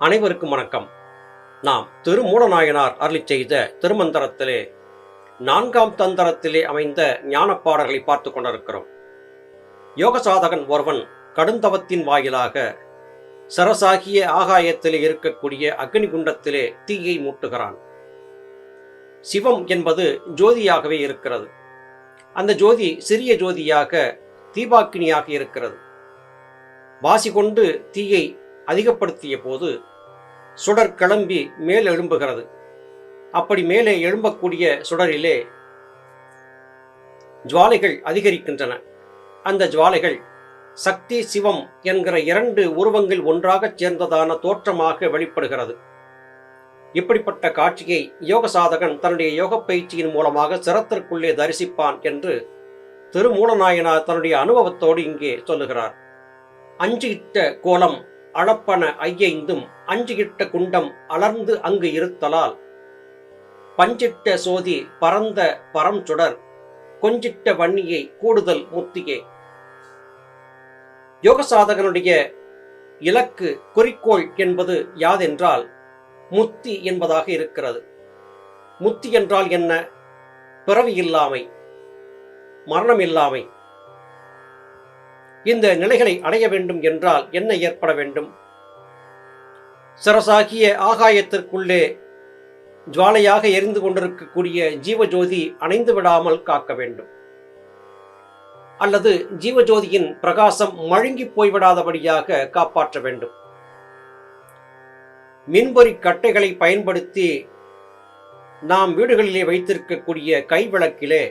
அனைவருக்கும் வணக்கம். நாம் திருமூலநாயனார் அருளி செய்த திருமந்திரத்திலே நான்காம் தந்திரத்திலே அமைந்த ஞான பாடல்களை பார்த்து கொண்டிருக்கிறோம். யோக சாதகன் ஒருவன் கடுந்தவத்தின் வாயிலாக சரசாகிய ஆகாயத்திலே இருக்கக்கூடிய அக்னி குண்டத்திலே தீயை மூட்டுகிறான். சிவம் என்பது ஜோதியாகவே இருக்கிறது. அந்த ஜோதி சிறிய ஜோதியாக தீபாக்கினியாக இருக்கிறது. வாசி கொண்டு தீயை அதிகப்படுத்திய போது சுடர் கிளம்பி மேல் எழும்புகிறது. அப்படி மேலே எழும்பக்கூடிய சுடரிலே ஜுவாலைகள் அதிகரிக்கின்றன. அந்த ஜுவாலைகள் சக்தி சிவம் என்கிற இரண்டு உருவங்கள் ஒன்றாகச் சேர்ந்ததான தோற்றமாக வெளிப்படுகிறது. இப்படிப்பட்ட காட்சியை யோக சாதகன் தன்னுடைய யோக பயிற்சியின் மூலமாக சிரத்திற்குள்ளே தரிசிப்பான் என்று திருமூலநாயனார் தன்னுடைய அனுபவத்தோடு இங்கே சொல்லுகிறார். அஞ்சு இட்ட கோலம் அளப்பன ஐயைந்தும் அஞ்சுகிட்ட குண்டம் அலர்ந்து அங்கு இருத்தலால். பஞ்சிட்ட சோதி பரந்த பரம் சுடர் கொஞ்சிட்ட வன்னியை கூடுதல் முத்தியே. யோக சாதகனுடைய இலக்கு குறிக்கோள் என்பது யாதென்றால் முத்தி என்பதாக இருக்கிறது. முத்தி என்றால் என்ன? பிறவி இல்லாமை மரணம் இல்லாமை இந்த நிலைகளை அடைய வேண்டும் என்றால் என்ன ஏற்பட வேண்டும்? சரசாகிய ஆகாயத்திற்குள்ளே ஜுவாலையாக எரிந்து கொண்டிருக்கக்கூடிய ஜீவஜோதி அணைந்து விடாமல் காக்க வேண்டும். அல்லது ஜீவஜோதியின் பிரகாசம் மழுங்கி போய்விடாதபடியாக காப்பாற்ற வேண்டும். மின்பொறி கட்டைகளை பயன்படுத்தி நாம் வீடுகளிலே வைத்திருக்கக்கூடிய கைவிளக்கிலே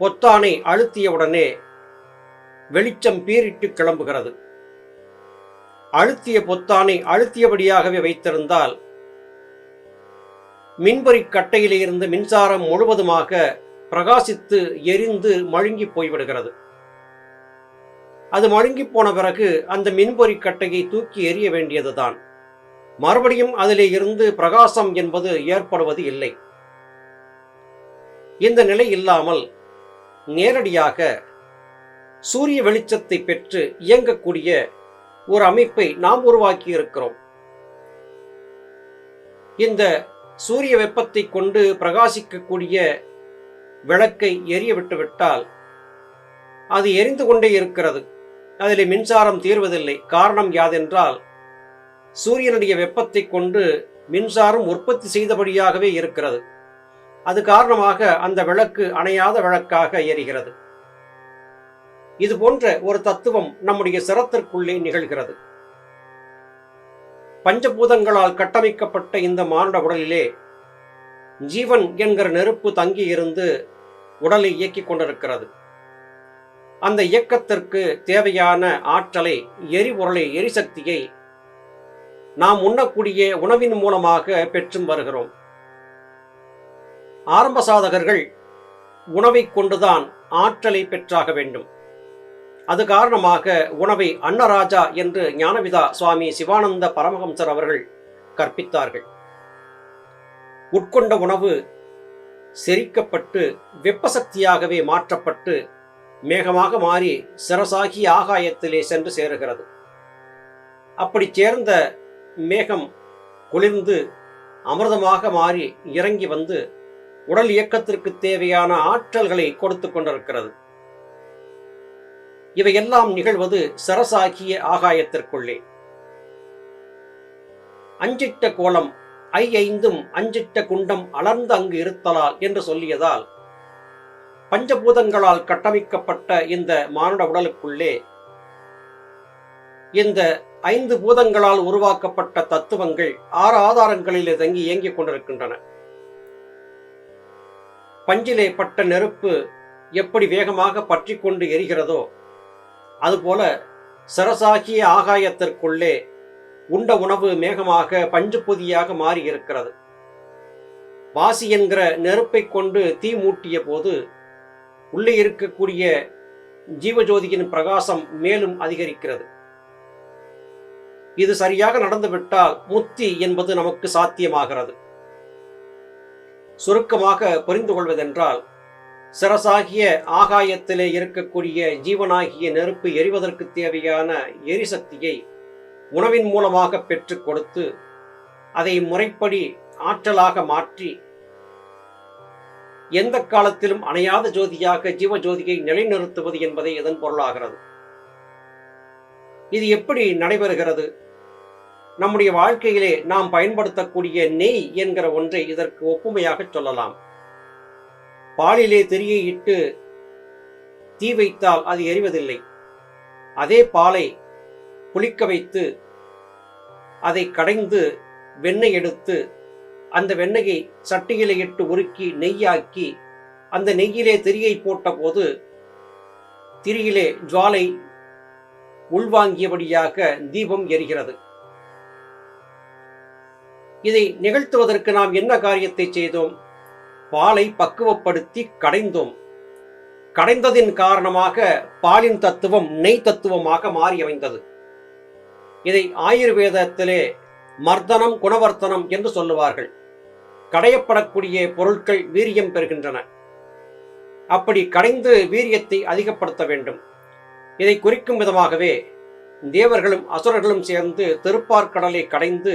பொத்தானை அழுத்தியவுடனே வெளிச்சம் பீரிட்டு கிளம்புகிறது. அழுத்திய பொத்தானை அழுத்தியபடியாகவே வைத்திருந்தால் மின்பொறி கட்டையிலே மின்சாரம் முழுவதுமாக பிரகாசித்து எரிந்து மழுங்கி போய்விடுகிறது. அது மழுங்கி போன பிறகு அந்த மின்பொறி கட்டையை தூக்கி எறிய வேண்டியதுதான். மறுபடியும் அதிலே இருந்து பிரகாசம் என்பது ஏற்படுவது இல்லை. இந்த நிலை இல்லாமல் நேரடியாக சூரிய வெளிச்சத்தை பெற்று இயங்கக்கூடிய ஒரு அமைப்பை நாம் உருவாக்கி இருக்கிறோம் இந்த சூரிய வெப்பத்தை கொண்டு பிரகாசிக்கக்கூடிய விளக்கை எரிய விட்டுவிட்டால் அது எரிந்து கொண்டே இருக்கிறது. அதில் மின்சாரம் தீர்வதில்லை. காரணம் யாதென்றால் சூரியனுடைய வெப்பத்தை கொண்டு மின்சாரம் உற்பத்தி செய்தபடியாகவே இருக்கிறது. அது காரணமாக அந்த விளக்கு அணையாத விளக்காக எரிகிறது. இது போன்ற ஒரு தத்துவம் நம்முடைய சிரத்திற்குள்ளே நிகழ்கிறது. பஞ்சபூதங்களால் கட்டமைக்கப்பட்ட இந்த மானுட உடலிலே ஜீவன் என்கிற நெருப்பு தங்கி இருந்து உடலை இயக்கிக் கொண்டிருக்கிறது. அந்த இயக்கத்திற்கு தேவையான ஆற்றலை எரிபொருளை எரிசக்தியை நாம் உண்ணக்கூடிய உணவின் மூலமாக பெற்றும் வருகிறோம். ஆரம்ப சாதகர்கள் உணவை கொண்டுதான் ஆற்றலை பெற்றாக வேண்டும். அது காரணமாக உணவை அன்னராஜா என்று ஞானவிதா சுவாமி சிவானந்த பரமஹம்சர் அவர்கள் கற்பித்தார்கள். உட்கொண்ட உணவு செரிக்கப்பட்டு வெப்பசக்தியாகவே மாற்றப்பட்டு மேகமாக மாறி சிரசாகி ஆகாயத்திலே சென்று சேருகிறது. அப்படி சேர்ந்த மேகம் குளிர்ந்து அமிர்தமாக மாறி இறங்கி வந்து உடல் இயக்கத்திற்கு தேவையான ஆற்றல்களை கொடுத்து கொண்டிருக்கிறது. இவையெல்லாம் நிகழ்வது சரசாகிய ஆகாயத்திற்குள்ளே. அஞ்சிட்ட கோலம் ஐ ஐந்தும் அஞ்சிட்ட குண்டம் அலர்ந்து அங்கு இருத்தலால் என்று சொல்லியதால் பஞ்சபூதங்களால் கட்டமைக்கப்பட்ட இந்த மானுட உடலுக்குள்ளே இந்த ஐந்து பூதங்களால் உருவாக்கப்பட்ட தத்துவங்கள் ஆறு ஆதாரங்களிலே தங்கி இயங்கிக் கொண்டிருக்கின்றன. பஞ்சிலே பட்ட நெருப்பு எப்படி வேகமாக பற்றி கொண்டு எரிகிறதோ அதுபோல சரசாகிய ஆகாயத்திற்குள்ளே உண்ட உணவு மேகமாக பஞ்சு பொதியாக மாறி இருக்கிறது வாசி என்கிற நெருப்பை கொண்டு தீ மூட்டிய போது உள்ளே இருக்கக்கூடிய ஜீவஜோதியின் பிரகாசம் மேலும் அதிகரிக்கிறது. இது சரியாக நடந்துவிட்டால் முத்தி என்பது நமக்கு சாத்தியமாகிறது. சுருக்கமாக புரிந்து கொள்வதென்றால் சிரசாகிய ஆகாயத்திலே இருக்கக்கூடிய ஜீவனாகிய நெருப்பு எரிவதற்கு தேவையான எரிசக்தியை உணவின் மூலமாக பெற்றுக் கொடுத்து அதை முறைப்படி ஆற்றலாக மாற்றி எந்த காலத்திலும் அணையாத ஜோதியாக ஜீவ ஜோதியை நிலைநிறுத்துவது என்பதை இதன் பொருளாகிறது. இது எப்படி நடைபெறுகிறது? நம்முடைய வாழ்க்கையிலே நாம் பயன்படுத்தக்கூடிய நெய் என்கிற ஒன்றை இதற்கு ஒப்புமையாக சொல்லலாம். பாலிலே திரியை இட்டு தீ வைத்தால் அது எரிவதில்லை. அதே பாலை புளிக்க வைத்து அதை கடைந்து வெண்ணெய் எடுத்து அந்த வெண்ணெயை சட்டியிலே இட்டு உருக்கி நெய்யாக்கி அந்த நெய்யிலே திரியை போட்டபோது திரியிலே ஜுவாலை உள்வாங்கியபடியாக தீபம் எரிகிறது. இதை நிகழ்த்துவதற்கு நாம் என்ன காரியத்தை செய்தோம்? பாலை பக்குவப்படுத்தி கடைந்தோம். கடைந்ததின் காரணமாக பாலின் தத்துவம் நெய் தத்துவமாக மாறி அமைந்தது இதை ஆயுர்வேதத்திலே மர்தனம் குணவர்த்தனம் என்று சொல்லுவார்கள். கடையப்படக்கூடிய பொருட்கள் வீரியம் பெறுகின்றன. அப்படி கடைந்து வீரியத்தை அதிகப்படுத்த வேண்டும். இதை குறிக்கும் விதமாகவே தேவர்களும் அசுரர்களும் சேர்ந்து திருப்பார்கடலை கடைந்து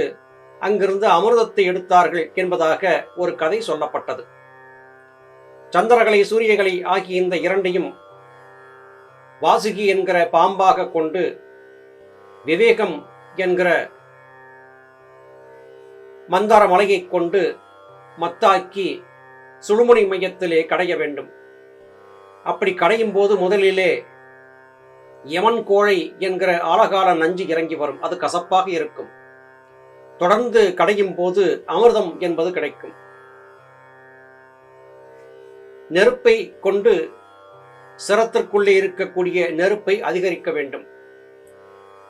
அங்கிருந்து அமிர்தத்தை எடுத்தார்கள் என்பதாக ஒரு கதை சொல்லப்பட்டது. சந்திரகலை சூரியகலை ஆகிய இந்த இரண்டையும் வாசுகி என்கிற பாம்பாக கொண்டு விவேகம் என்கிற மந்தார மலையை கொண்டு மத்தாக்கி சுழுமுனை மையத்திலே கடைய வேண்டும். அப்படி கடையும் போது முதலிலே யமன் கோழை என்கிற ஆழகால நஞ்சு இறங்கி வரும். அது கசப்பாக இருக்கும். தொடர்ந்து கடையும் போது அமிர்தம் என்பது கிடைக்கும். நெருப்பை கொண்டு சிரத்திற்குள்ளே இருக்கக்கூடிய நெருப்பை அதிகரிக்க வேண்டும்.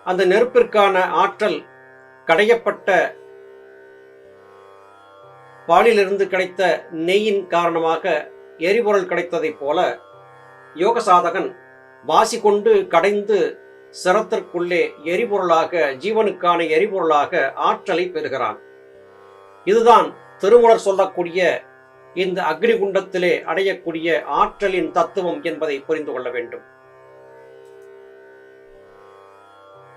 அந்த நெருப்பிற்கான ஆற்றல் கடையப்பட்ட பாலிலிருந்து கிடைத்த நெய்யின் காரணமாக எரிபொருள் கிடைத்ததைப் போல யோக சாதகன் வாசி கொண்டு கடைந்து சிரத்திற்குள்ளே எரிபொருளாக ஜீவனுக்கான எரிபொருளாக ஆற்றலை பெறுகிறான். இதுதான் திருமலர் சொல்லக்கூடிய இந்த அக்னிகுண்டத்திலே அடையக்கூடிய ஆற்றலின் தத்துவம் என்பதை புரிந்து கொள்ள வேண்டும்.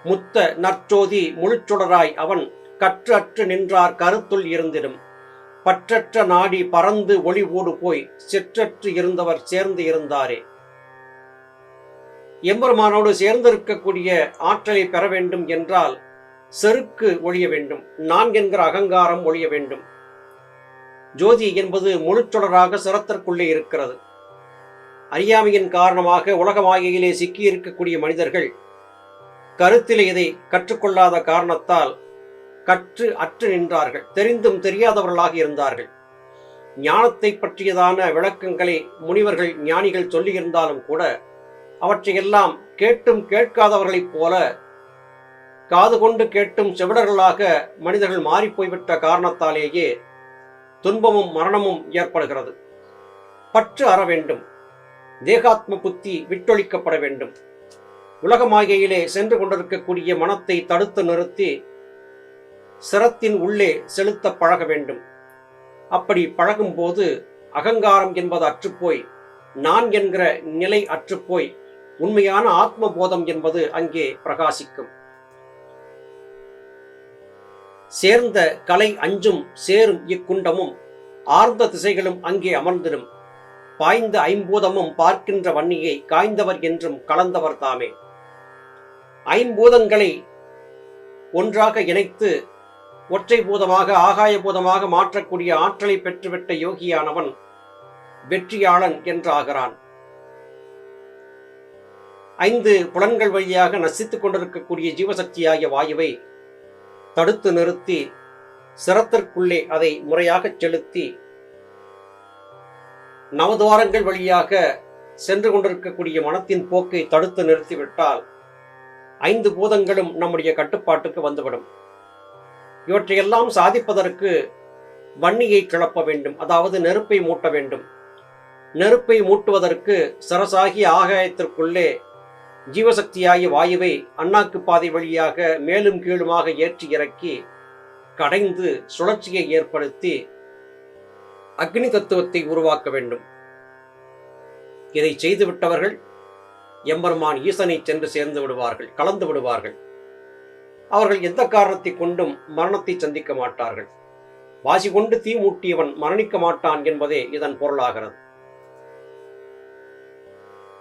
முத்த நற்சோதி முழுச்சுடராய் அவன் கற்று அற்று நின்றார் கருத்துள் இருந்திடும். பற்றற்ற நாடி பறந்து ஒளி ஓடு போய் சிற்றற்று இருந்தவர் சேர்ந்து இருந்தாரே. எம்பெருமானோடு சேர்ந்திருக்கக்கூடிய ஆற்றலை பெற வேண்டும் என்றால் செருக்கு ஒழிய வேண்டும் நான் என்கிற அகங்காரம் ஒழிய வேண்டும். ஜோதி என்பது முழுச்சொடராக சிரத்திற்குள்ளே இருக்கிறது. அறியாமையின் காரணமாக உலக மாயையிலே சிக்கியிருக்கக்கூடிய மனிதர்கள் கருத்திலே இதை கற்றுக்கொள்ளாத காரணத்தால் கற்று அற்று நின்றார்கள். தெரிந்தும் தெரியாதவர்களாக இருந்தார்கள். ஞானத்தை பற்றியதான விளக்கங்களை முனிவர்கள் ஞானிகள் சொல்லியிருந்தாலும் கூட அவற்றையெல்லாம் கேட்டும் கேட்காதவர்களைப் போல காது கொண்டு கேட்டும் செவிடர்களாக மனிதர்கள் மாறிப்போய்விட்ட காரணத்தாலேயே துன்பமும் மரணமும் ஏற்படுகிறது. பற்று அற வேண்டும். தேகாத்ம புத்தி விட்டொழிக்கப்பட வேண்டும். உலகமாகையிலே சென்று கொண்டிருக்கக்கூடிய மனத்தை தடுத்து நிறுத்தி சிரத்தின் உள்ளே செலுத்த பழக வேண்டும். அப்படி பழகும்போது அகங்காரம் என்பது அற்றுப்போய் நான் என்கிற நிலை அற்றுப்போய் உண்மையான ஆத்மபோதம் என்பது அங்கே பிரகாசிக்கும். சேர்ந்த கலை அஞ்சும் சேரும் இக்குண்டமும் ஆர்ந்த திசைகளும் அங்கே அமர்ந்திடும். பாய்ந்த ஐம்பூதமும் பார்க்கின்ற வன்னியை காய்ந்தவர் என்றும் கலந்தவர் தாமே. ஐம்பூதங்களை ஒன்றாக இணைத்து ஒற்றை பூதமாக ஆகாய பூதமாக மாற்றக்கூடிய ஆற்றலை பெற்றுவிட்ட யோகியானவன் வெற்றியாளன் என்றாகிறான். ஐந்து புலன்கள் வழியாக நசித்துக் கொண்டிருக்கக்கூடிய ஜீவசக்தியாகிய வாயுவை தடுத்து நிறுத்தி சிரத்திற்குள்ளே அதை முறையாகச் செலுத்தி நவதுவாரங்கள் வழியாக சென்று கொண்டிருக்கக்கூடிய மனத்தின் போக்கை தடுத்து நிறுத்திவிட்டால் ஐந்து பூதங்களும் நம்முடைய கட்டுப்பாட்டுக்கு வந்துவிடும். இவற்றையெல்லாம் சாதிப்பதற்கு வன்னியை கிளப்ப வேண்டும் அதாவது நெருப்பை மூட்ட வேண்டும். நெருப்பை மூட்டுவதற்கு சரசாகி ஆகாயத்திற்குள்ளே ஜீவசக்தியாகிய வாயுவை அண்ணாக்கு பாதை வழியாக மேலும் கீழுமாக ஏற்றி இறக்கி கடைந்து சுழற்சியை ஏற்படுத்தி அக்னி தத்துவத்தை உருவாக்க வேண்டும். இதை செய்துவிட்டவர்கள் எம்பெருமான் ஈசனை சென்று சேர்ந்து விடுவார்கள் கலந்து விடுவார்கள். அவர்கள் எந்த காரணத்தை கொண்டும் மரணத்தை சந்திக்க மாட்டார்கள். வாசி கொண்டு தீ மூட்டியவன் மரணிக்க மாட்டான் என்பதே இதன் பொருளாகிறது.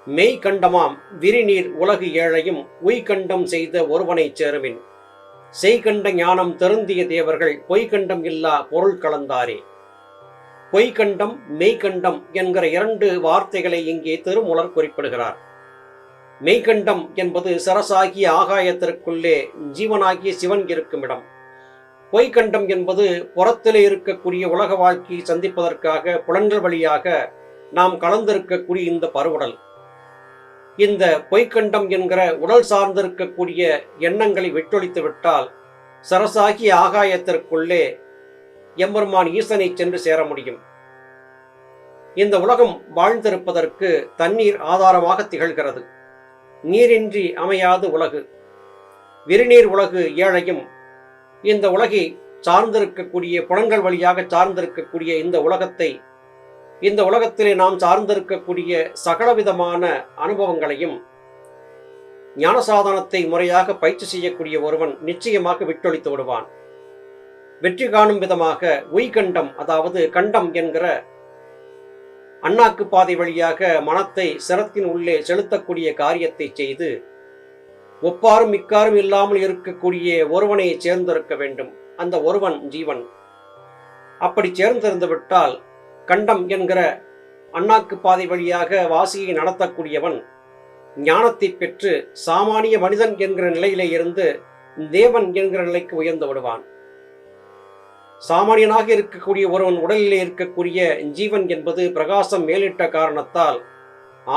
மெய்கண்டமாம் விரிநீர் உலகு ஏழையும் உய்கண்டம் செய்த ஒருவனைச் சேருமின். செய்கண்ட ஞானம் தருந்திய தேவர்கள் பொய்கண்டம் இல்லா பொருள் கலந்தாரே. பொய்கண்டம் மெய்கண்டம் என்கிற இரண்டு வார்த்தைகளை இங்கே திருமூலர் குறிப்பிடுகிறார். மெய்கண்டம் என்பது சரசாகிய ஆகாயத்திற்குள்ளே ஜீவனாகிய சிவன் இருக்கும் இடம் பொய்கண்டம் என்பது புறத்திலே இருக்கக்கூடிய உலக வாழ்க்கையை சந்திப்பதற்காக புலன்கள் வழியாக நாம் கலந்திருக்கக்கூடிய இந்த பருவுடல். இந்த பொய்க்கண்டம் என்கிற உடல் சார்ந்திருக்கக்கூடிய எண்ணங்களை விட்டொழித்து விட்டால் சரசாகிய ஆகாயத்திற்குள்ளே எம்பெருமான் ஈசனை சென்று சேர முடியும். இந்த உலகம் வாழ்ந்திருப்பதற்கு தண்ணீர் ஆதாரமாக திகழ்கிறது. நீரின்றி அமையாது உலகு. விரிநீர் உலகு ஏழையும் இந்த உலகை சார்ந்திருக்கக்கூடிய புலன்கள் வழியாக சார்ந்திருக்கக்கூடிய இந்த உலகத்தை இந்த உலகத்திலே நாம் சார்ந்திருக்கக்கூடிய சகலவிதமான அனுபவங்களையும் ஞானசாதனத்தை முறையாக பயிற்சி செய்யக்கூடிய ஒருவன் நிச்சயமாக விட்டொழித்து விடுவான். வெற்றி காணும் விதமாக உய்கண்டம் அதாவது கண்டம் என்கிற அண்ணாக்கு பாதை வழியாக மனத்தை சிரத்தின் உள்ளே செலுத்தக்கூடிய காரியத்தை செய்து ஒப்பாரும் மிக்காரும் இல்லாமல் இருக்கக்கூடிய ஒருவனை சேர்ந்திருக்க வேண்டும். அந்த ஒருவன் ஜீவன். அப்படி சேர்ந்திருந்து விட்டால் கண்டம் என்கிற அண்ணாக்கு பாதை வழியாக வாசியை நடத்தக்கூடியவன் ஞானத்தை பெற்று சாமானிய மனிதன் என்கிற நிலையிலே இருந்து தேவன் என்கிற நிலைக்கு உயர்ந்து விடுவான். சாமானியனாக இருக்கக்கூடிய ஒருவன் உடலிலே இருக்கக்கூடிய ஜீவன் என்பது பிரகாசம் மேலிட்ட காரணத்தால்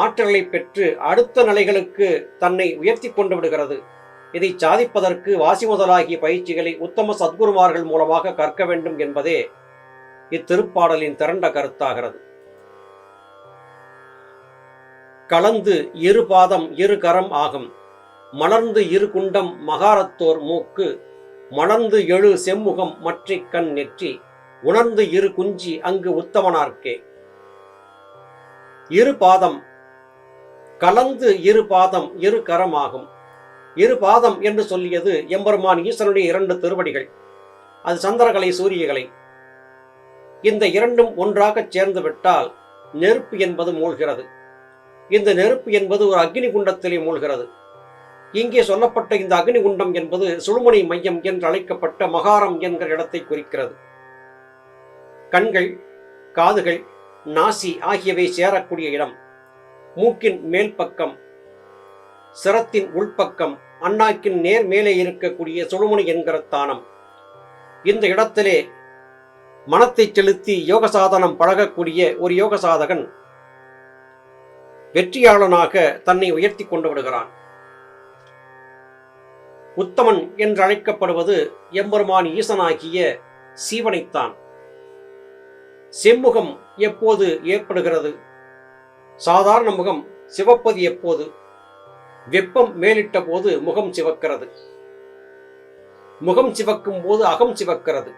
ஆற்றலை பெற்று அடுத்த நிலைகளுக்கு தன்னை உயர்த்தி கொண்டு விடுகிறது. இதை சாதிப்பதற்கு வாசி முதலாகிய பயிற்சிகளை உத்தம சத்குருமார்கள் மூலமாக கற்க வேண்டும் என்பதே இத்திருப்பாடலின் திரண்ட கருத்தாகிறது. கலந்து இரு பாதம் இரு கரம் ஆகும். மலர்ந்து இரு குண்டம் மகாரத்தோர் மூக்கு மலர்ந்து எழு செம்முகம் மற்றி கண் நெற்றி உணர்ந்து இரு குஞ்சி அங்கு உத்தமனார்க்கே. இரு பாதம் கலந்து இரு பாதம் இரு கரம் ஆகும். இரு பாதம் என்று சொல்லியது எம்பெருமான் ஈசனுடைய இரண்டு திருவடிகள். அது சந்திரகலை சூரியகலை. இந்த இரண்டும் ஒன்றாக சேர்ந்து விட்டால் நெருப்பு என்பது மூழ்கிறது. இந்த நெருப்பு என்பது ஒரு அக்னி குண்டத்திலே மூழ்கிறது. இங்கே சொல்லப்பட்ட இந்த அக்னி குண்டம் என்பது சுழுமுனை மையம் என்று அழைக்கப்பட்ட மகாரம் என்கிற இடத்தை குறிக்கிறது. கண்கள் காதுகள் நாசி ஆகியவை சேரக்கூடிய இடம். மூக்கின் மேல் பக்கம் சிரத்தின் உள்பக்கம் அண்ணாக்கின் நேர் மேலே இருக்கக்கூடிய சுழுமுனை என்கிற தானம் இந்த இடத்திலே மனத்தை செலுத்தி யோக சாதனம் பழகக்கூடிய ஒரு யோக சாதகன் வெற்றியாளனாக தன்னை உயர்த்தி கொண்டு விடுகிறான். உத்தமன் என்று அழைக்கப்படுவது எம்பெருமான் ஈசனாகிய சீவனைத்தான். செம்முகம் எப்போது ஏற்படுகிறது? சாதாரண முகம் சிவப்பது எப்போது? வெப்பம் மேலிட்ட போது முகம் சிவக்கிறது. முகம் சிவக்கும் போது அகம் சிவக்கிறது.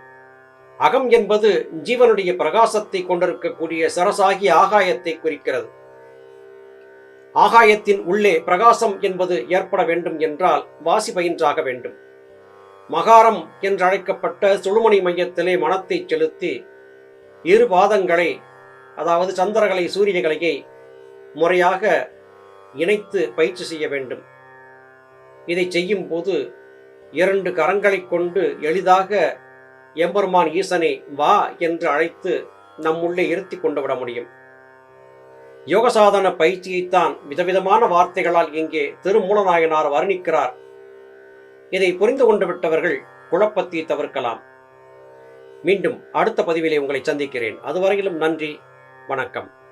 அகம் என்பது ஜீவனுடைய பிரகாசத்தை கொண்டிருக்கக்கூடிய சரசாகி ஆகாயத்தை குறிக்கிறது. ஆகாயத்தின் உள்ளே பிரகாசம் என்பது ஏற்பட வேண்டும் என்றால் வாசி பயின்றாக வேண்டும். மகாரம் என்றழைக்கப்பட்ட சுழுமணி மையத்திலே மனத்தை செலுத்தி இரு பாதங்களை அதாவது சந்திரகலை சூரியகலையை முறையாக இணைத்து பயிற்சி செய்ய வேண்டும். இதை செய்யும் போது இரண்டு கரங்களை கொண்டு எளிதாக எம்பெருமான் ஈசனை வா என்று அழைத்து நம்முள்ளே இருத்தி கொண்டு விட முடியும். யோகசாதன பயிற்சியைத்தான் விதவிதமான வார்த்தைகளால் இங்கே திருமூலநாயனார் வர்ணிக்கிறார். இதை புரிந்து கொண்டு விட்டவர்கள் குழப்பத்தை தவிர்க்கலாம். மீண்டும் அடுத்த பதிவிலே உங்களை சந்திக்கிறேன். அதுவரையிலும் நன்றி வணக்கம்.